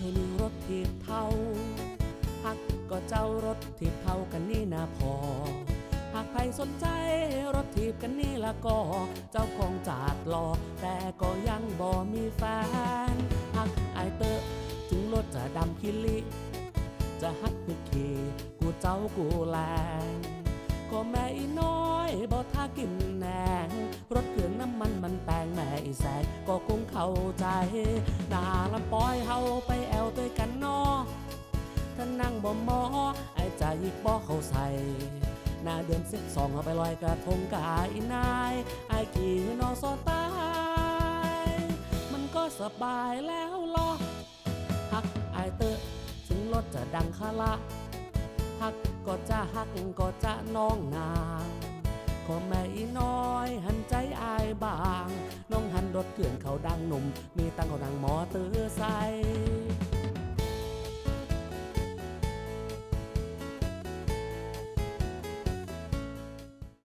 ให้มีรถทีบเท่าหักก็เจ้ารถทีบเท่ากันนี่นะพอ หากใครสนใจรถทีบกันนี่ละก็ เจ้าของจากรอ แต่ก็ยังบ่มีแฟนหักไอเตอะถึงรถจะดำคิลิ จะฮักคือขี่กูเจ้ากูแลงก็แม่อีน้อยบ่ท่ากินแหนงรถเครื่องน้ำมันมันแปลงแม่อีแสงก็คงเข้าใจนาละปล่อยเฮาไป อ้ใจยิกบ่เขาใส่หน้าเดือนสิบสองเอาไปลอยกระทงกาอีนายไอ้ขี่นอโซตาย มันก็สบายแล้วลอฮักไอเตอะถึงรถจะดังคาละฮักก็จะฮักก็จะน้องนางขอแม่อีน้อยหันใจอายบาง น้องหันรถเกลื่อนเขาดังหนุ่ม มีตังเขาดังหมอเตอใส